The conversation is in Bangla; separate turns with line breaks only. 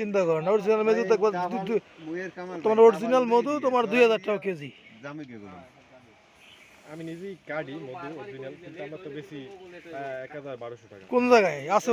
চিন্তা করেন অরিজিনাল মধু দেখব তোমার অরিজিনাল মধু তোমার দুই হাজার টাকা কেজি।
আমি নিজেই কাটি মধু অরিজিনাল কিন্তু আমার তো বেশি এক হাজার বারোশো টাকা।
কোন জায়গায়? আছে?